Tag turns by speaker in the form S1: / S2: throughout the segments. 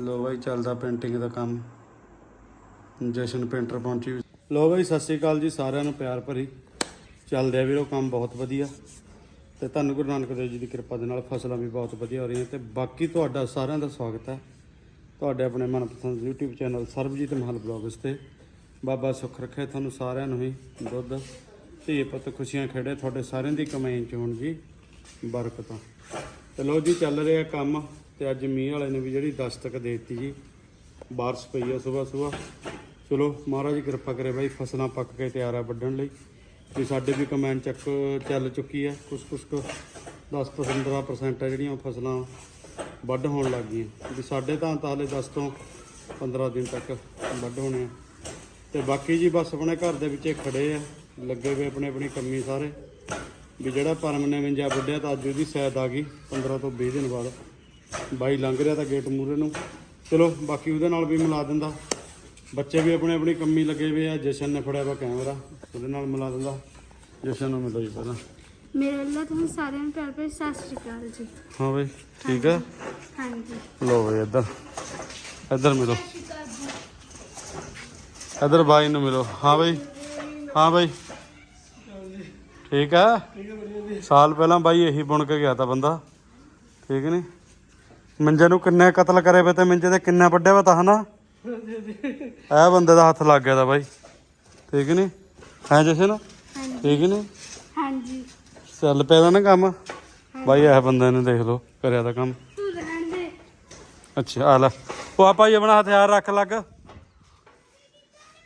S1: ਲੋ ਬਾਈ, ਚੱਲਦਾ ਪੇਂਟਿੰਗ ਦਾ ਕੰਮ। ਜਸ਼ਨ ਪੇਂਟਰ ਪਹੁੰਚੀ ਲੋ ਬਾਈ, ਸਤਿ ਸ੍ਰੀ ਅਕਾਲ ਜੀ, ਸਾਰਿਆਂ ਨੂੰ ਪਿਆਰ ਭਰੀ। ਚੱਲਦੇ ਆ ਵੀਰੋ, ਕੰਮ ਬਹੁਤ ਵਧੀਆ। ਤੇ ਤੁਹਾਨੂੰ ਗੁਰੂ ਨਾਨਕ ਦੇਵ ਜੀ ਦੀ ਕਿਰਪਾ ਦੇ ਨਾਲ ਫਸਲਾਂ ਵੀ ਬਹੁਤ ਵਧੀਆ ਹੋ ਰਹੀਆਂ ਤੇ ਬਾਕੀ ਤੁਹਾਡਾ ਸਾਰਿਆਂ ਦਾ ਸਵਾਗਤ ਹੈ। ਤੁਹਾਡੇ ਆਪਣੇ ਮਨਪਸੰਦ YouTube ਚੈਨਲ ਸਰਬਜੀਤ ਮਹਲ ਬਲੌਗਸ ਤੇ। ਬਾਬਾ ਸੁੱਖ ਰੱਖੇ ਤੁਹਾਨੂੰ ਸਾਰਿਆਂ ਨੂੰ ਹੀ ਦੁੱਧ, ਧੀ ਪੁੱਤ ਖੁਸ਼ੀਆਂ ਖੇੜੇ। ਤੁਹਾਡੇ ਸਾਰਿਆਂ ਦੀ ਕਮਾਈ ਚ ਹੋਣ ਜੀ ਬਰਕਤਾਂ। ਤੇ ਲੋ ਜੀ, ਚੱਲ ਰਿਹਾ ਕੰਮ। ਤੇ ਅੱਜ ਮੀਂਹ ਵਾਲੇ ਨੇ ਵੀ ਜਿਹੜੀ ਦਸਤਕ ਦੇ ਦਿੱਤੀ ਜੀ। ਬਾਰਿਸ਼ ਪਈ ਆ ਸਵੇਰ ਸਵੇਰ ਚਲੋ ਮਹਾਰਾਜ ਕਿਰਪਾ ਕਰੇ ਬਾਈ, ਫਸਲਾਂ ਪੱਕ ਕੇ ਤਿਆਰ ਆ ਵੱਢਣ ਲਈ। ਵੀ ਸਾਡੇ ਵੀ ਕਮੈਨ ਚੱਕ ਚੱਲ ਚੁੱਕੀ ਹੈ ਕੁਛ ਕੁਛ ਕੁ 10 ਤੋਂ 15% ਹੈ ਜਿਹੜੀਆਂ ਫਸਲਾਂ ਵੱਢ ਹੋਣ ਲੱਗ ਗਈਆਂ। ਵੀ ਸਾਡੇ ਤਾਂ ਤਾਂ ਹਲੇ 10 ਤੋਂ 15 ਦਿਨ ਤੱਕ ਵੱਢ ਹੋਣੇ ਆ। ਤੇ ਬਾਕੀ ਜੀ ਬਸ ਆਪਣੇ ਘਰ ਦੇ ਵਿੱਚ ਇਹ ਖੜੇ ਆ। ਲੱਗੇ ਹੋਏ ਆਪਣੇ ਆਪਣੀ ਕੰਮੀ ਸਾਰੇ। ਵੀ ਜਿਹੜਾ ਪਰਮ ਨੇ ਵਿੰਜਾ ਵੱਢਿਆ ਤਾਂ ਅੱਜ ਉਹਦੀ ਸ਼ਾਇਦ ਆ ਗਈ 15 ਤੋਂ 20 ਦਿਨ ਬਾਅਦ। ਬਾਈ ਲੰਘ ਰਿਹਾ ਤਾਂ ਗੇਟ ਮੂਰੇ ਨੂੰ। ਚਲੋ ਬਾਕੀ ਉਹਦੇ ਨਾਲ ਵੀ ਮਿਲਾ ਦਿੰਦਾ। ਬੱਚੇ ਵੀ ਆਪਣੇ ਆਪਣੀ ਕੰਮੀ ਲੱਗੇ ਹੋਏ ਆ। ਜਸ਼ਨ ਨੇ ਫੜਿਆ ਵਾ ਕੈਮਰਾ। ਉਹਦੇ ਨਾਲ ਮਿਲਾ ਦਿੰਦਾ। ਜਸ਼ਨ ਨੂੰ ਮਿਲੋ ਜੀ ਪਹਿਲਾਂ।
S2: ਮੇਰੇ ਵੱਲੋਂ ਤੁਹਾਨੂੰ ਸਾਰਿਆਂ ਨੂੰ ਪਿਆਰ ਭਰੀ ਸਤਿ ਸ਼੍ਰੀ ਅਕਾਲ ਜੀ।
S1: ਹਾਂ ਬਈ ਠੀਕ ਆ?
S2: ਹਾਂਜੀ।
S1: ਲੋ ਬਈ ਇੱਧਰ। ਇੱਧਰ ਮਿਲੋ। ਇੱਧਰ ਬਾਈ ਨੂੰ ਮਿਲੋ। ਹਾਂ ਬਈ। ਹਾਂ ਬਈ। ਠੀਕ ਆ? ਸਾਲ ਪਹਿਲਾਂ ਬਾਈ ਇਹੀ ਬੁਣ ਕੇ ਗਿਆ ਤਾਂ ਬੰਦਾ। ਠੀਕ ਨਹੀਂ ਮੰਜੇ ਨੂੰ ਕਿੰਨੇ ਕਤਲ ਕਰੇ ਵੇ ਤੇ ਮੰਜੇ ਤੇ ਕਿੰਨਾ ਵੱਡਿਆ ਵਾ ਤਾਂ ਹਨਾ? ਇਹ ਬੰਦੇ ਦਾ ਹੱਥ ਲੱਗ ਗਿਆ ਤਾਂ ਬਾਈ। ਠੀਕ ਨਹੀਂ ਹੈ ਜਸ਼ਨ?
S2: ਹਾਂਜੀ।
S1: ਠੀਕ ਨਹੀਂ
S2: ਹਾਂਜੀ।
S1: ਚੱਲ ਪਿਆ ਦਾ ਨਾ ਕੰਮ? ਬਾਈ ਇਹ ਬੰਦੇ ਨੇ ਦੇਖ ਲਓ ਕਰਿਆ ਤਾਂ ਕੰਮ।
S2: ਤੂੰ ਰਹਿਣ ਦੇ।
S1: ਅੱਛਾ ਆ ਲੈ। ਉਹ ਆ ਭਾਈ ਆਪਣਾ ਹਥਿਆਰ ਰੱਖ ਲੱਗ।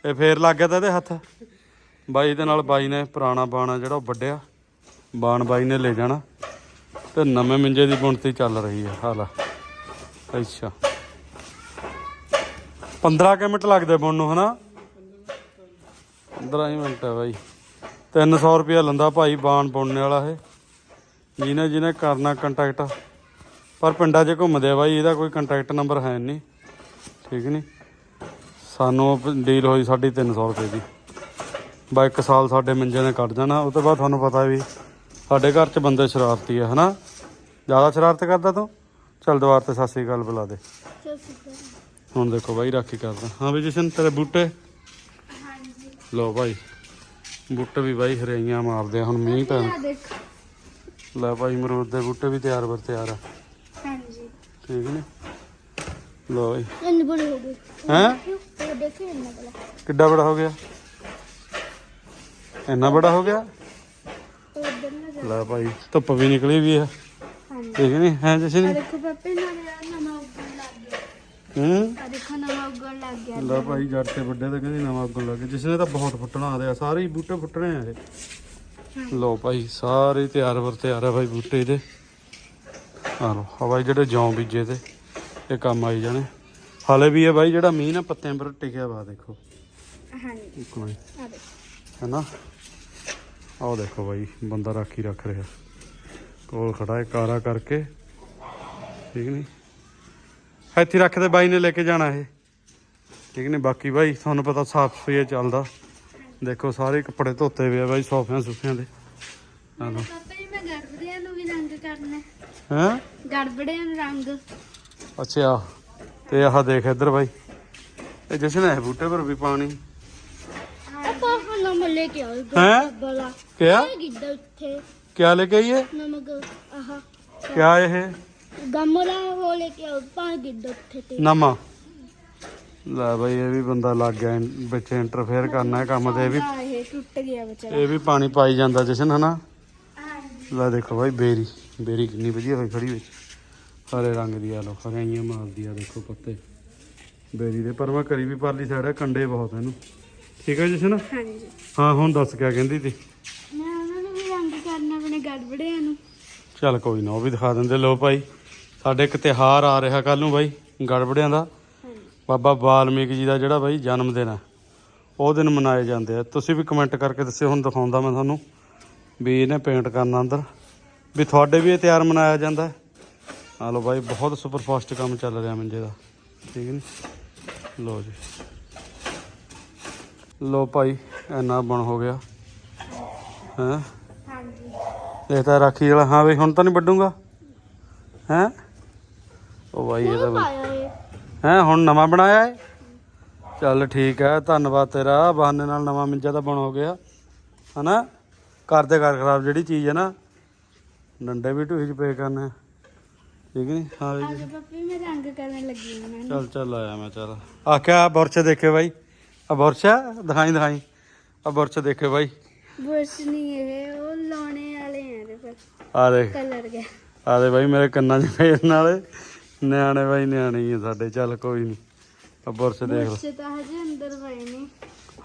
S1: ਇਹ ਫੇਰ ਲੱਗ ਗਿਆ ਤਾਂ ਇਹਦੇ ਹੱਥ। ਬਾਈ ਦੇ ਨਾਲ ਬਾਈ ਨੇ ਪੁਰਾਣਾ ਬਾਣਾ ਜਿਹੜਾ ਉਹ ਵੱਢਿਆ। ਬਾਣ ਬਾਈ ਨੇ ਲੈ ਜਾਣਾ। ਤੇ ਨਵੇਂ ਮਿੰਜੇ ਦੀ ਬੁਣਤੀ ਚੱਲ ਰਹੀ ਹੈ ਹਾਲਾ ਅੱਛਾ। 15 ਕਿ ਮਿੰਟ ਲੱਗਦੇ ਬੁਣ ਨੂੰ, ਹਨਾ? 15 ਹੀ ਮਿੰਟ ਹੈ ਬਾਈ। 300 ਰੁਪਇਆ ਲੰਦਾ ਭਾਈ ਬਾਣ ਬੁਣਨੇ ਵਾਲਾ ਇਹ। ਜਿਹਨੇ ਜਿਹਨੇ ਕਰਨਾ ਕੰਟੈਕਟ ਪਰ ਪਿੰਡਾਂ 'ਚ ਘੁੰਮਦੇ ਆ ਬਾਈ, ਇਹਦਾ ਕੋਈ ਕੰਟੈਕਟ ਨੰਬਰ ਹੈ ਨਹੀਂ। ਠੀਕ ਨਹੀਂ? ਸਾਨੂੰ ਡੀਲ ਹੋਈ ਸਾਡੀ 300 ਰੁਪਏ ਦੀ। ਬਾ ਇੱਕ ਸਾਲ ਸਾਡੇ ਮੰਜੇ ਨੇ ਕੱਢ ਜਾਣਾ। ਉਹ ਤੋਂ ਬਾਅਦ ਤੁਹਾਨੂੰ ਪਤਾ ਵੀ ਸਾਡੇ ਘਰ 'ਚ ਬੰਦੇ ਸ਼ਰਾਰਤੀ ਆ, ਹਨਾ? ਜ਼ਿਆਦਾ ਸ਼ਰਾਰਤ ਕਰਦਾ ਤੂੰ? ਚੱਲ ਦੁਆਰ ਤੇ ਸਤਿ ਸ੍ਰੀ ਅਕਾਲ ਬੁਲਾ ਦੇ। ਹੁਣ ਦੇਖੋ ਬਾਈ ਰਾਖੀ ਕਰਦਾ। ਹਾਂ ਵੀ ਜਸ਼ਨ ਤੇਰੇ ਬੂਟੇ?
S2: ਹਾਂਜੀ।
S1: ਲੋ ਭਾਈ ਬੂਟੇ ਵੀ ਬਾਈ ਹਰਿਆਈਆਂ ਮਾਰਦੇ ਆ ਹੁਣ ਮੀਂਹ ਪੈਣ
S2: ਆ ਦੇਖ।
S1: ਲੈ ਭਾਈ ਅਮਰੂਦ ਦੇ ਬੂਟੇ ਵੀ ਤਿਆਰ ਬਰ ਤਿਆਰ ਆ।
S2: ਹਾਂਜੀ।
S1: ਠੀਕ ਨੇ? ਲੋ ਭਾਈ
S2: ਇੰਨੇ ਬੜੇ ਹੋ ਗਏ।
S1: ਹੈਂ?
S2: ਉਹ ਦੇਖੇ ਇੰਨਾ ਬੜਾ।
S1: ਕਿੱਡਾ ਬੜਾ ਹੋ ਗਿਆ? ਇੰਨਾ ਬੜਾ ਹੋ ਗਿਆ?
S2: ਉਹ ਉਧਰ ਨਾ ਜਾ।
S1: ਲੈ ਭਾਈ ਧੁੱਪ ਵੀ ਨਿਕਲੀ ਵੀ ਹੈ
S2: ਹਾਂਜੀ
S1: ਠੀਕ ਨਹੀਂ ਹੈ ਜਸ਼ਨ
S2: ਆ ਦੇਖੋ ਪਾਪੇ ਨਾਲ ਨਵਾਂ ਉੱਗਣ ਲੱਗ ਗਿਆ।
S1: ਹੂੰ?
S2: ਆ ਦੇਖੋ ਨਵਾਂ ਉੱਗਣ ਲੱਗ ਗਿਆ।
S1: ਲੈ ਭਾਈ ਜੜ ਤੇ ਵੱਡੇ ਤਾਂ ਕਹਿੰਦੀ ਨਵਾਂ ਅੱਗੋਂ ਲੱਗ ਗਿਆ। ਜਿਸਨੇ ਤਾਂ ਬਹੁਤ ਫੁੱਟਣਾ ਆ ਰਿਹਾ ਸਾਰੇ ਹੀ ਬੂਟੇ ਫੁੱਟਣੇ ਆ ਇਹ। ਲੋ ਭਾਈ ਸਾਰੇ ਤਿਆਰ ਵਰ ਤਿਆਰ ਆ ਭਾਈ ਬੂਟੇ ਇਹਦੇ। ਆ ਲੋ ਹਵਾਈ ਜਿਹੜੇ ਜੌਂ ਬੀਜੇ ਤੇ ਇਹ ਕੰਮ ਆਈ ਜਾਣੇ। ਹਾਲੇ ਵੀ ਹੈ ਭਾਈ ਜਿਹੜਾ ਮੀਂਹ ਨਾ ਪੱਤਿਆਂ ਪਰ ਟਿਕਿਆ ਵਾ ਦੇਖੋ।
S2: ਹਾਂਜੀ।
S1: ਇੱਕ ਮਿੰਟ।
S2: ਆ ਦੇਖੋ।
S1: ਹੈਨਾ? ਆਹ ਦੇਖੋ ਭਾਈ ਬੰਦਾ ਰਾਖੀ ਰੱਖ ਰਿਹਾ। ਕੋਲ ਖੜਾ ਹੈ ਕਾਰਾ ਕਰਕੇ। ਠੀਕ ਨਹੀਂ? ਇੱਥੇ ਰੱਖ ਦੇ ਬਾਈ ਨੇ ਲੈ ਕੇ ਜਾਣਾ ਇਹ। ਠੀਕ ਨਹੀਂ? ਬਾਕੀ ਭਾਈ ਤੁਹਾਨੂੰ ਪਤਾ ਸਾਫ਼ ਸਫ਼ਾਈ ਚੱਲਦਾ। ਦੇਖੋ ਸਾਰੇ ਕੱਪੜੇ ਧੋਤੇ ਹੋਏ ਆ ਭਾਈ ਸੋਫਿਆਂ ਸੁਫਿਆਂ ਦੇ। ਹਾਂ
S2: ਪਾਪਾ ਗੜਬੜਿਆਂ ਨੂੰ ਵੀ ਰੰਗ ਕਰਨਾ
S1: ਹੈ।
S2: ਗੜਬੜਿਆਂ ਨੂੰ ਰੰਗ।
S1: ਅੱਛਾ ਤੇ ਆਹ ਦੇਖ ਇੱਧਰ ਭਾਈ ਇਹ ਜਸ਼ਨ ਹੈ ਬੂਟੇ ਪਰ ਵੀ ਪਾਣੀ।
S2: ਆਪਾਂ ਹੁਣ ਨਮਕ ਲੈ ਕੇ ਆਓ
S1: ਹੈਂ? ਕਿਆ?
S2: ਇਹ ਗਿੱਦਾ
S1: ਕਿਆ ਲੈ ਕੇ ਆਈਏ
S2: ਨਮਕ ਆਹ।
S1: ਕਿਆ ਇਹ?
S2: ਗਮਲਾ ਹੋ ਲੈ ਕੇ ਆਓ ਪਾ ਗਿੱਦਾ ਉੱਥੇ ਤੇ।
S1: ਨਮਾ। ਲੈ ਬਈ ਇਹ ਵੀ ਬੰਦਾ ਲੱਗ ਗਿਆ ਇਨ- ਵਿੱਚ ਇੰਟਰਫੇਅਰ ਕਰਨਾ ਹੈ ਕੰਮ ਤੇ ਇਹ ਵੀ
S2: ਆ ਇਹ ਟੁੱਟ ਗਿਆ ਵਿਚਾਰਾ।
S1: ਇਹ ਵੀ ਪਾਣੀ ਪਾਈ ਜਾਂਦਾ ਜਸ਼ਨ ਹਨਾ? ਲੈ ਦੇਖੋ ਭਾਈ ਬੇਰੀ। ਬੇਰੀ ਕਿੰਨੀ ਵਧੀਆ ਹੋਈ ਖੜੀ ਵਿੱਚ ਹਰੇ ਰੰਗ ਦੀ ਆ ਲੋ ਹਰਿਆਈਆਂ ਮਾਰਦੀ ਆ ਦੇਖੋ ਪੱਤੇ। ਬੇਰੀ ਦੇ ਪਰ ਮੈਂ ਕਰੀ ਵੀ ਪਰਲੀ ਸਾਈਡ ਹੈ ਕੰਡੇ ਬਹੁਤ ਇਹਨੂੰ। ਠੀਕ ਹੈ ਜਸ਼ਨ?
S2: ਹਾਂਜੀ।
S1: ਹਾਂ ਹੁਣ ਦੱਸ ਕਿਆ ਕਹਿੰਦੀ ਤੀ?
S2: ਕਰਨਾ ਆਪਣੇ ਗੜਬੜਿਆਂ ਨੂੰ।
S1: ਚੱਲ ਕੋਈ ਨਾ, ਉਹ ਵੀ ਦਿਖਾ ਦਿੰਦੇ ਲੋ ਭਾਈ। ਸਾਡੇ ਇੱਕ ਤਿਹਾਰ ਆ ਰਿਹਾ ਕੱਲ ਨੂੰ ਬਾਈ, ਗੜਬੜਿਆਂ ਦਾ। ਬਾਬਾ ਵਾਲਮੀਕ ਜੀ ਦਾ ਜਿਹੜਾ ਬਾਈ ਜਨਮ ਦਿਨ ਹੈ ਉਹ ਦਿਨ ਮਨਾਏ ਜਾਂਦੇ ਆ। ਤੁਸੀਂ ਵੀ ਕਮੈਂਟ ਕਰਕੇ ਦੱਸਿਓ, ਹੁਣ ਦਿਖਾਉਂਦਾ ਮੈਂ ਤੁਹਾਨੂੰ ਵੀ ਇਹਨੇ ਪੇਂਟ ਕਰਨਾ ਅੰਦਰ। ਵੀ ਤੁਹਾਡੇ ਵੀ ਇਹ ਤਿਆਰ ਮਨਾਇਆ ਜਾਂਦਾ ਆ ਲੋ ਬਾਈ, ਬਹੁਤ ਸੁਪਰ ਫਾਸਟ ਕੰਮ ਚੱਲ ਰਿਹਾ ਮੰਜੇ ਦਾ। ਠੀਕ ਨਹੀਂ ਲੋ ਜੀ। ਲੋ ਭਾਈ, ਇੰਨਾ ਬਣ ਹੋ ਗਿਆ। ਹੈਂ? ਦੇਖਦਾ ਰਾਖੀ ਵਾਲਾ ਹਾਂ ਬਈ ਹੁਣ ਤਾਂ ਨਹੀਂ ਵੱਡੂਗਾ ਹੈਂ? ਉਹ ਬਾਈ
S2: ਇਹ
S1: ਹੈ ਹੁਣ ਨਵਾਂ ਬਣਾਇਆ ਹੈ ਚੱਲ ਠੀਕ ਹੈ ਧੰਨਵਾਦ ਤੇਰਾ ਬਹਾਨੇ ਨਾਲ ਨਵਾਂ ਮਿੰਜਾ ਤਾਂ ਬਣ ਹੋ ਗਿਆ। ਹਨਾ? ਕਰਦੇ ਕਰ ਖਰਾਬ ਜਿਹੜੀ ਚੀਜ਼ ਹੈ ਨਾ ਡੰਡੇ ਵੀ ਢੂਹੀ ਚ ਪੇ ਕਰਨੇ। ਠੀਕ ਨਹੀਂ? ਹਾਂ ਵੀ
S2: ਪੱਪੀ ਮੈਂ ਰੰਗ ਕਰਨ ਲੱਗੀ ਹਾਂ ਮੈਂ।
S1: ਚੱਲ ਚੱਲ ਆਇਆ ਮੈਂ ਚੱਲ। ਆਖਿਆ ਬੁਰਚ ਦੇਖੇ ਬਾਈ। ਆ ਬੁਰਚ ਆ ਦਿਖਾਈ ਦਿਖਾਈ। ਆ ਬੁਰਚ ਦੇਖੇ ਬਾਈ।
S2: ਬੁਰਸ਼ ਨਹੀਂ ਇਹ ਉਹ ਲਾਉਣੇ ਵਾਲੇ ਆ ਇਹਦੇ ਪਰ
S1: ਆ ਦੇਖ
S2: ਕਲਰ ਗਿਆ
S1: ਆ ਦੇ ਬਾਈ ਮੇਰੇ ਕੰਨਾਂ 'ਚ ਫੇਰਨ ਵਾਲੇ ਨਿਆਣੇ ਬਾਈ ਨਿਆਣੇ ਹੀ ਆ ਸਾਡੇ ਚੱਲ ਕੋਈ ਨਹੀਂ ਆ ਬੁਰਚ ਦੇਖ ਲਓ।
S2: ਬੁਰਸ਼ ਤਾਂ ਹਜੇ ਅੰਦਰ ਪਏ ਨੇ।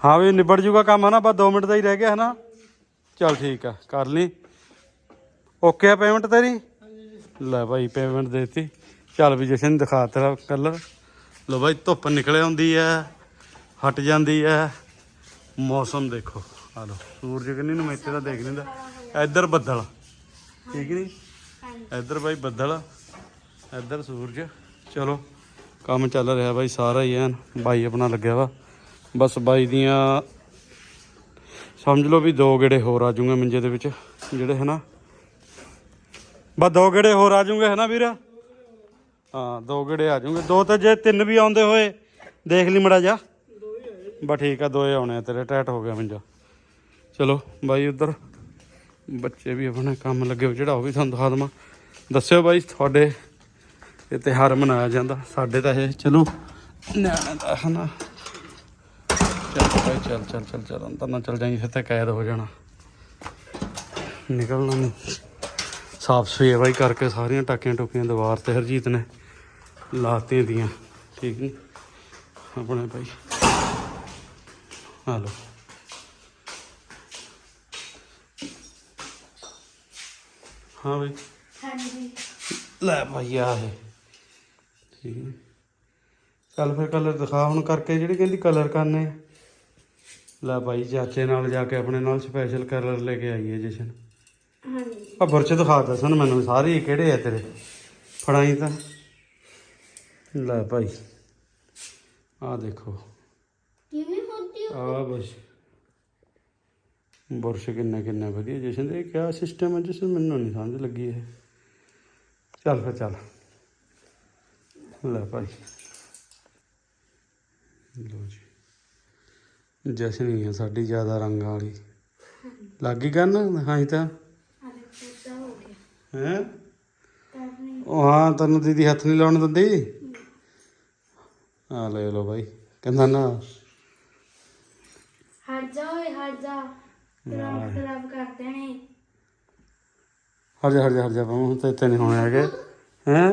S1: ਹਾਂ ਵੀ ਨਿਬੜ ਜੂਗਾ ਕੰਮ ਹਨਾ? ਬਸ 2 ਮਿੰਟ ਦਾ ਹੀ ਰਹਿ ਗਿਆ ਹਨਾ? ਚੱਲ ਠੀਕ ਆ ਕਰ ਲਈ। ਓਕੇ ਆ ਪੇਮੈਂਟ ਤੇਰੀ? ਲੈ ਭਾਈ ਪੇਮੈਂਟ ਦੇਤੀ। ਚੱਲ ਵੀ ਜਸ਼ਨ ਦਿਖਾ ਤੇਰਾ ਕਲਰ ਲੋ ਭਾਈ ਧੁੱਪ ਨਿਕਲੇ ਆਉਂਦੀ ਐ ਹਟ ਜਾਂਦੀ ਐ। ਮੌਸਮ ਦੇਖੋ। ਆ ਲੋ ਸੂਰਜ ਕਿੰਨੀ ਨੂੰ ਮੇਤੇ ਦਾ ਦੇਖ ਲੈਂਦਾ। ਇੱਧਰ ਬੱਦਲ। ਠੀਕ ਨਹੀਂ ਇੱਧਰ ਬਾਈ ਬੱਦਲ ਇੱਧਰ ਸੂਰਜ। ਚਲੋ ਕੰਮ ਚੱਲ ਰਿਹਾ ਬਾਈ ਸਾਰਾ ਹੀ ਐਨ। ਬਾਈ ਆਪਣਾ ਲੱਗਿਆ ਵਾ। ਬਸ ਬਾਈ ਦੀਆਂ ਸਮਝ ਲਓ ਵੀ ਦੋ ਗੇੜੇ ਹੋਰ ਆ ਜੂਗੇ ਮੰਜੇ ਦੇ ਵਿੱਚ ਜਿਹੜੇ ਹਨਾ। ਬਸ ਦੋ ਗੇੜੇ ਹੋਰ ਆ ਜੂਗੇ ਹਨਾ ਵੀਰ? ਹਾਂ ਦੋ ਗੇੜੇ ਆ ਜੂਗੇ ਦੋ ਤੇ ਜੇ ਤਿੰਨ ਵੀ ਆਉਂਦੇ ਹੋਏ ਦੇਖ ਲਈ ਮੜਾ ਜਾ ਬਸ ਠੀਕ ਆ ਦੋਏ ਆਉਣੇ ਤੇਰੇ ਟੈਟ ਹੋ ਗਿਆ ਮੰਜਾ। ਚਲੋ ਬਾਈ ਉਧਰ। ਬੱਚੇ ਵੀ ਆਪਣਾ ਕੰਮ ਲੱਗੇ ਹੋਏ, ਜਿਹੜਾ ਉਹ ਵੀ ਤੁਹਾਨੂੰ ਦਿਖਾ ਦਵਾਂ। ਦੱਸਿਓ ਬਾਈ, ਤੁਹਾਡੇ ਇਹ ਤਿਉਹਾਰ ਮਨਾਇਆ ਜਾਂਦਾ। ਸਾਡੇ ਤਾਂ ਇਹ, ਚਲੋ ਨਿਆਣੇ ਦਾ ਹਨਾ। ਚੱਲ ਬਾਈ, ਚੱਲ ਚੱਲ ਚੱਲ ਚੱਲ, ਅੰਦਰ ਨਾ ਚੱਲ ਜਾਈਂ, ਫਿਰ ਤਾਂ ਕੈਦ ਹੋ ਜਾਣਾ। ਨਿਕਲਣਾ ਨਹੀਂ। ਸਾਫ਼ ਸਫ਼ਾਈ ਬਾਈ, ਕਰਕੇ ਸਾਰੀਆਂ ਟਾਕੀਆਂ ਟੋਕੀਆਂ ਦੀਵਾਰ ਤੇ ਹਰਜੀਤ ਨੇ ਲਾਤੀਆਂ ਦੀਆਂ। ਠੀਕ ਨਹੀਂ ਆਪਣੇ ਭਾਈ ਆ ਹਾਂ ਬਈ।
S2: ਹਾਂਜੀ।
S1: ਲੈ ਭਾਈ ਆ ਇਹ। ਠੀਕ ਹੈ। ਚੱਲ ਫਿਰ ਕਲਰ ਦਿਖਾ ਹੁਣ ਕਰਕੇ ਜਿਹੜੀ ਕਹਿੰਦੀ ਕਲਰ ਕਰਨੇ। ਲੈ ਭਾਈ ਚਾਚੇ ਨਾਲ ਜਾ ਕੇ ਆਪਣੇ ਨਾਲ ਸਪੈਸ਼ਲ ਕਲਰ ਲੈ ਕੇ ਆਈ ਹੈ ਜਸ਼ਨ।
S2: ਹਾਂਜੀ।
S1: ਆ ਬੁਰਚ ਦਿਖਾ ਦੱਸਣ ਮੈਨੂੰ ਸਾਰੇ ਕਿਹੜੇ ਆ ਤੇਰੇ? ਫੜਾਈ ਤਾਂ। ਲੈ ਭਾਈ ਆ ਦੇਖੋ।
S2: ਕਿਵੇਂ ਹੁੰਦੀ
S1: ਆ? ਬਸ। ਬੁਰਸ਼ ਕਿੰਨਾ ਕਿੰਨਾ ਵਧੀਆ ਜਸ਼ਨ ਦੇ ਕਿਆ ਸਿਸਟਮ ਹੈ ਜਸ਼ਨ? ਮੈਨੂੰ ਨਹੀਂ ਸਮਝ ਲੱਗੀ ਇਹ। ਚੱਲ ਫਿਰ ਚੱਲ। ਲੈ ਭਾਈ। ਲੋ ਜੀ। ਜਸ਼ਨ ਹੀ ਸਾਡੀ ਜ਼ਿਆਦਾ ਰੰਗਾਂ ਵਾਲੀ। ਲੱਗੀ ਕਰਨ? ਤਾਂ।
S2: ਪੂਰਾ ਹੋ ਗਿਆ।
S1: ਹੈ? ਉਹ ਹਾਂ ਤੈਨੂੰ ਦੀਦੀ ਹੱਥ ਨਹੀਂ ਲਾਉਣ ਦਿੰਦੀ? ਆ ਲੈ ਲੋ ਭਾਈ। ਕਹਿੰਦਾ ਨਾ।
S2: ਹਟ ਜਾ ਓਏ ਹਟ ਜਾ। ਖਰਾਬ ਖਰਾਬ
S1: ਹਟ ਜਾ ਹਟ ਜਾ ਹਟ ਜਾ ਤੇ ਇੱਥੇ ਨਹੀਂ ਹੋਣੇ ਹੈਗੇ। ਹੈ?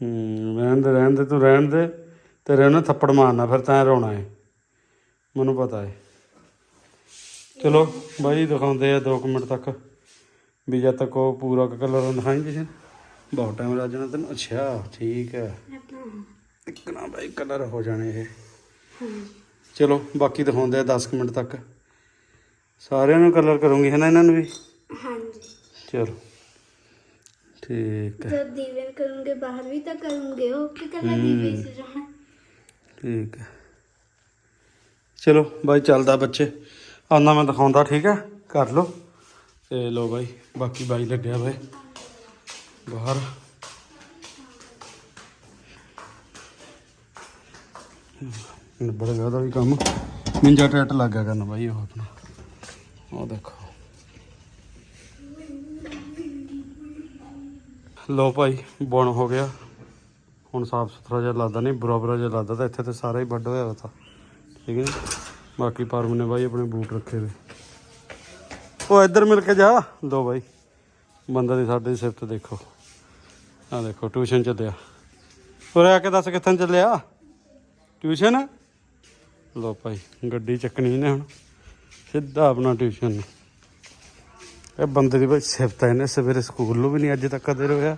S1: ਹੂੰ ਰਹਿਣ ਦੇ ਰਹਿਣ ਦੇ ਤੂੰ ਰਹਿਣ ਦੇ। ਤੇਰੇ ਉਹਨੇ ਥੱਪੜ ਮਾਰਨਾ ਫਿਰ ਤੈਂ ਰੋਣਾ ਹੈ ਮੈਨੂੰ ਪਤਾ ਹੈ ਚਲੋ ਬਾਈ ਦਿਖਾਉਂਦੇ ਆ 2 ਮਿੰਟ ਤੱਕ। ਵੀ ਜਦ ਤੱਕ ਉਹ ਪੂਰਾ ਕਲਰ ਦਿਖਾਈ ਕਿਸੇ ਬਹੁਤ ਟਾਈਮ ਲੱਗ ਜਾਣਾ ਤੈਨੂੰ। ਅੱਛਾ ਠੀਕ ਹੈ ਇੱਕ ਨਾ ਬਾਈ ਕਲਰ ਹੋ ਜਾਣੇ ਇਹ। ਚਲੋ ਬਾਕੀ ਦਿਖਾਉਂਦੇ ਆ 10 ਕੁ ਮਿੰਟ ਤੱਕ। ਸਾਰਿਆਂ ਨੂੰ ਕਲਰ ਕਰੂੰਗੀ ਹੈ ਨਾ ਇਹਨਾਂ ਨੂੰ ਵੀ?
S2: ਹਾਂਜੀ।
S1: ਚਲੋ। ਠੀਕ ਹੈ।
S2: ਜਦ ਦੀਵੇ ਕਰੂੰਗੇ ਬਾਹਰ ਵੀ ਤਾਂ ਕਰੂੰਗੇ ਉਹ ਕਿ ਕੱਲਾ ਦੀਵੇ ਸੇ ਜਾਣਾ?
S1: ਠੀਕ ਹੈ। ਚਲੋ ਬਾਈ ਚੱਲਦਾ ਬੱਚੇ। ਆਉਂਦਾ ਮੈਂ ਦਿਖਾਉਂਦਾ ਠੀਕ ਹੈ? ਕਰ ਲਓ। ਤੇ ਲੋ ਬਾਈ ਬਾਕੀ ਬਾਈ ਲੱਗਿਆ ਬਾਈ। ਬਾਹਰ। ਨਿਬੜ ਗਿਆ ਉਹਦਾ ਵੀ ਕੰਮ। ਮਿੰਜਾ ਟੈਟ ਲੱਗ ਕਰਨ ਬਾਈ ਉਹ ਆਪਣਾ। ਉਹ ਦੇਖੋ। ਲੋ ਭਾਈ, ਬੁਣ ਹੋ ਗਿਆ। ਹੁਣ ਸਾਫ਼ ਸੁਥਰਾ ਜਿਹਾ ਲੱਗਦਾ ਨਹੀਂ ਬਰਾਬਰ ਜਿਹਾ ਲੱਗਦਾ ਤਾਂ ਇੱਥੇ ਤੇ ਸਾਰਾ ਹੀ ਵੱਡ ਹੋਇਆ ਵਾ ਤਾਂ। ਠੀਕ ਹੈ ਬਾਕੀ ਪਰਮ ਨੇ ਬਾਈ ਆਪਣੇ ਬੂਟ ਰੱਖੇ ਵੇ ਉਹ ਇੱਧਰ ਮਿਲ ਕੇ ਜਾ। ਦੋ ਬਾਈ, ਬੰਦਾ ਦੀ ਸਾਡੇ ਦੀ ਸਿਫਤ ਦੇਖੋ। ਆ ਦੇਖੋ, ਟਿਊਸ਼ਨ ਚੱਲਿਆ। ਉਰੇ ਆ ਕੇ ਦੱਸ ਕਿੱਥੇ ਚੱਲਿਆ? ਟਿਊਸ਼ਨ? ਲੋ ਭਾਈ, ਗੱਡੀ ਚੱਕਣੀ ਨੇ ਹੁਣ। ਸਿੱਧਾ ਆਪਣਾ ਟਿਊਸ਼ਨ। ਨੂੰ ਇਹ ਬੰਦੇ ਦੀ ਬਈ ਸਿਫਤ ਹੈ ਇਹਨੇ ਸਵੇਰੇ ਸਕੂਲ ਨੂੰ ਵੀ ਨਹੀਂ ਅੱਜ ਤੱਕ ਕਦੇ ਰੋਇਆ,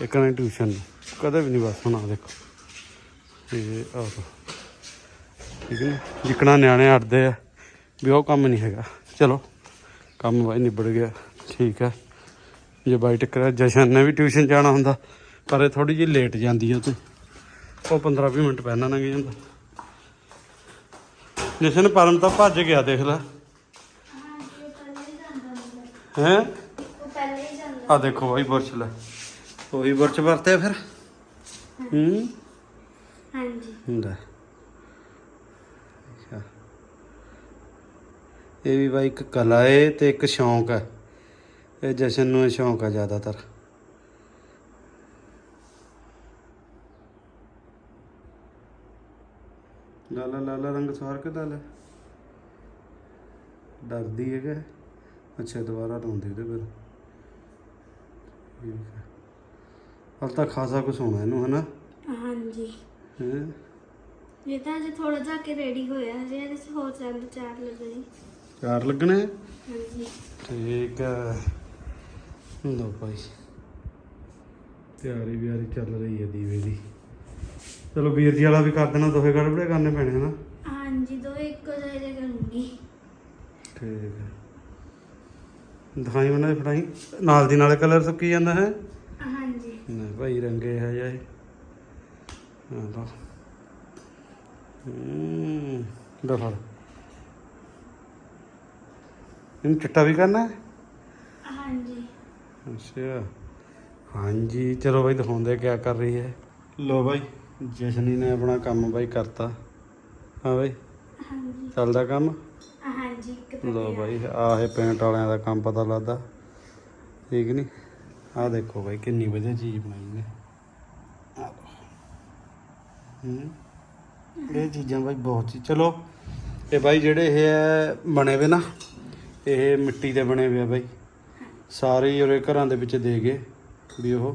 S1: ਇੱਕ ਨੇ ਟਿਊਸ਼ਨ ਨੂੰ। ਕਦੇ ਵੀ ਨਹੀਂ ਬਸ ਹੁਣ ਆਹ ਦੇਖੋ। ਇਹ ਆਹ ਠੀਕ ਹੈ ਨਾ, ਜਿੱਕਣਾ ਨਿਆਣੇ ਹਟਦੇ ਆ, ਵੀ ਉਹ ਕੰਮ ਨਹੀਂ ਹੈਗਾ। ਚਲੋ, ਕੰਮ ਬਾਈ ਨਿਬੜ ਗਿਆ, ਠੀਕ ਹੈ। ਜੇ ਬਾਈ ਟੱਕਰ ਜਸ਼ਨ ਨੇ ਵੀ ਟਿਊਸ਼ਨ ਜਾਣਾ ਹੁੰਦਾ, ਪਰ ਇਹ ਥੋੜੀ ਜਿਹੀ ਲੇਟ ਜਾਂਦੀ ਹੈ ਤੇ ਉਹ 15 20 ਮਿੰਟ ਪਹਿਲਾਂ ਲੰਘ ਜਾਂਦਾ। ਜਸ਼ਨ ਪਰਮ ਤਾਂ ਭੱਜ ਗਿਆ ਦੇਖ ਲੈ।
S2: ਉਹ ਹੀ? ਉਹ
S1: ਆ ਦੇਖੋ ਬਾਈ ਬੁਰਸ਼ ਲੈ। ਉਹੀ ਬੁਰਸ਼ ਵਰਤਿਆ ਫਿਰ? ਹੂੰ?
S2: ਹਾਂਜੀ।
S1: ਹੁੰਦਾ। ਅੱਛਾ। ਇਹ ਵੀ ਬਾਈ ਇੱਕ ਕਲਾ ਏ ਤੇ ਇੱਕ ਸ਼ੌਂਕ ਹੈ ਇਹ ਜਸ਼ਨ ਨੂੰ ਇਹ ਸ਼ੌਂਕ ਆ ਜ਼ਿਆਦਾਤਰ। ਲਾਲਾ ਲਾਲਾ ਰੰਗ ਸਵਾਰ ਕੇ ਲਾਲਾ ਡਰਦੀ ਹੈ ਕਿ ਅੱਛਾ ਦੁਬਾਰਾ ਲਾਉਂਦੇ ਉਹਦੇ ਪਰ ਠੀਕ ਹੈ। ਹਲ ਤਾਂ ਖਾਸਾ ਕੁਝ ਹੋਣਾ ਇਹਨੂੰ ਹਨਾ?
S2: ਹਾਂਜੀ।
S1: ਹੈਂ?
S2: ਇਹ ਤਾਂ ਅਜੇ ਥੋੜਾ ਜਿਹਾ ਕੇ ਰੈਡੀ ਹੋਇਆ ਹਜੇ ਇਹਦੇ ਚ ਹੋਰ ਚੰਦ ਚਾਰ ਲੱਗਣੀ।
S1: ਚਾਰ ਲੱਗਣੇ?
S2: ਹਾਂਜੀ।
S1: ਠੀਕ ਹੈ। ਲੋ ਭਾਈ। ਤਿਆਰੀ ਵਿਆਰੀ ਚੱਲ ਰਹੀ ਹੈ ਦੀਵੇ ਦੀ। ਚਲੋ ਵੀਰ ਜੀ ਵਾਲਾ ਵੀ ਕਰ ਦੇਣਾ ਦੋਹੇ ਗੜਬੜੇ ਕਰਨੇ ਪੈਣੇ ਹਨਾ?
S2: ਹਾਂਜੀ ਦੋ ਇੱਕੋ ਜਿਹੇ ਜਿਹੇ ਕਰੂੰਗੀ।
S1: ਠੀਕ ਹੈ। ਦਿਖਾਈ ਉਹਨਾਂ ਦੇ ਫੜਾਈ। ਨਾਲ ਦੀ ਨਾਲ ਕਲਰ ਸੁੱਕੀ ਜਾਂਦਾ ਹੈ?
S2: ਹਾਂਜੀ।
S1: ਨਾ ਭਾਈ ਰੰਗੇ ਹੈ ਜਾਏ ਹਾਂ ਲੋ ਹੂੰ ਦਫੜ ਇਹਨੂੰ ਚਿੱਟਾ ਵੀ ਕਰਨਾ ਹੈ?
S2: ਹਾਂਜੀ।
S1: ਅੱਛਾ। ਹਾਂਜੀ ਚਲੋ ਬਾਈ ਦਿਖਾਉਂਦੇ ਕਿਆ ਕਰ ਰਹੀ ਹੈ। ਲੋ ਬਾਈ। ਜਸ਼ਨੀ ਨੇ ਆਪਣਾ ਕੰਮ ਬਾਈ ਕਰਤਾ। ਹਾਂ ਬਾਈ।
S2: ਹਾਂਜੀ।
S1: ਚੱਲਦਾ ਕੰਮ?
S2: ਹਾਂਜੀ ਇੱਕ ਤਾਂ
S1: ਲੋ। ਬਾਈ ਆਹ ਪੇਂਟ ਵਾਲਿਆਂ ਦਾ ਕੰਮ ਪਤਾ ਲੱਗਦਾ। ਠੀਕ ਨਹੀਂ ਆਹ ਦੇਖੋ ਬਾਈ ਕਿੰਨੀ ਵਧੀਆ ਚੀਜ਼ ਬਣਾਈ ਨੇ। ਆਹ। ਹੂੰ। ਇਹ ਚੀਜ਼ਾਂ ਬਾਈ ਬਹੁਤ ਚੀ ਚਲੋ ਇਹ ਬਾਈ ਜਿਹੜੇ ਇਹ ਹੈ ਬਣੇ ਵੇ ਨਾ ਇਹ ਮਿੱਟੀ ਦੇ ਬਣੇ ਵੇ ਆ ਬਾਈ। ਸਾਰੇ ਹੀ ਉਰੇ ਘਰਾਂ ਦੇ ਵਿੱਚ ਦੇ ਗਏ ਵੀ ਉਹ।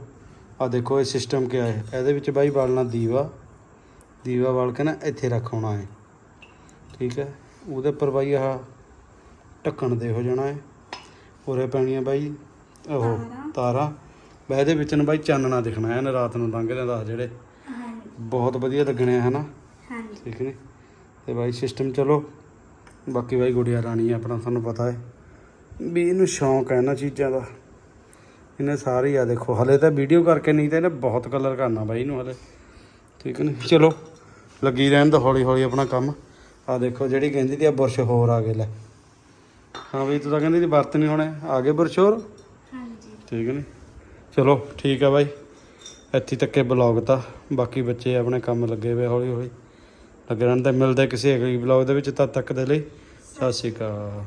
S1: ਆ ਦੇਖੋ ਇਹ ਸਿਸਟਮ ਕਿਆ ਹੈ? ਇਹਦੇ ਵਿੱਚ ਬਾਈ ਬਾਲਣਾ ਦੀਵਾ। ਦੀਵਾ ਬਾਲ ਕੇ ਨਾ ਇੱਥੇ ਰੱਖਣਾ ਹੈ। ਠੀਕ ਹੈ? ਉਹਦੇ ਉੱਪਰ ਬਾਈ ਆਹ ਢੱਕਣ ਦੇ ਹੋ ਜਾਣਾ ਹੈ। ਉਰੇ ਪੈਣੀਆਂ ਬਾਈ ਉਹ
S2: ਤਾਰਾਂ।
S1: ਇਹਦੇ ਵਿੱਚ ਨੂੰ ਬਾਈ ਚਾਨਣਾ ਦਿਖਣਾ ਹੈ ਨਾ ਰਾਤ ਨੂੰ ਲੰਘਦੇ ਦਾ ਜਿਹੜੇ
S2: ਹਾਂਜੀ।
S1: ਬਹੁਤ ਵਧੀਆ ਲੱਗਣੇ ਆ ਹਨਾ?
S2: ਹਾਂਜੀ।
S1: ਠੀਕ ਨੇ? ਤੇ ਬਾਈ ਸਿਸਟਮ ਚਲੋ। ਬਾਕੀ ਬਾਈ ਗੁੜੀਆ ਰਾਣੀ ਆਪਣਾ ਤੁਹਾਨੂੰ ਪਤਾ ਹੈ। ਵੀ ਇਹਨੂੰ ਸ਼ੌਂਕ ਹੈ ਇਹਨਾਂ ਚੀਜ਼ਾਂ ਦਾ। ਇਹਨੇ ਸਾਰੇ ਆ ਦੇਖੋ ਹਲੇ ਤਾਂ ਵੀਡੀਓ ਕਰਕੇ ਨਹੀਂ ਤਾਂ ਇਹਨੇ ਬਹੁਤ ਕਲਰ ਕਰਨਾ ਬਾਈ ਇਹਨੂੰ ਹਲੇ। ਠੀਕ ਨੇ? ਚਲੋ ਲੱਗੀ ਰਹਿਣ ਦੋ ਹੌਲੀ ਹੌਲੀ ਆਪਣਾ ਕੰਮ। ਆ ਦੇਖੋ ਜਿਹੜੀ ਕਹਿੰਦੀ ਤੀ ਆ ਬੁਰਸ਼ ਹੋਰ ਆ ਗਏ ਲੈ। ਹਾਂ ਬਈ ਤੂੰ ਤਾਂ ਕਹਿੰਦੀ ਸੀ ਵਰਤ ਨਹੀਂ ਹੋਣੇ। ਆ ਗਏ ਬੁਰਸ਼ ਹੋਰ?
S2: ਹਾਂਜੀ।
S1: ਠੀਕ ਨੇ? ਚਲੋ ਠੀਕ ਆ ਬਾਈ। ਇੱਥੇ ਤੱਕੇ ਬਲੌਗ ਤਾਂ। ਬਾਕੀ ਬੱਚੇ ਆਪਣੇ ਕੰਮ ਲੱਗੇ ਹੋਏ ਹੌਲੀ ਹੌਲੀ। ਲੱਗੇ ਰਹਿਣ ਤੇ ਮਿਲਦੇ ਕਿਸੇ ਅਗਲੀ ਬਲੌਗ ਦੇ ਵਿੱਚ ਤਦ ਤੱਕ ਦੇ ਲਈ ਸਤਿ ਸ਼੍ਰੀ ਅਕਾਲ।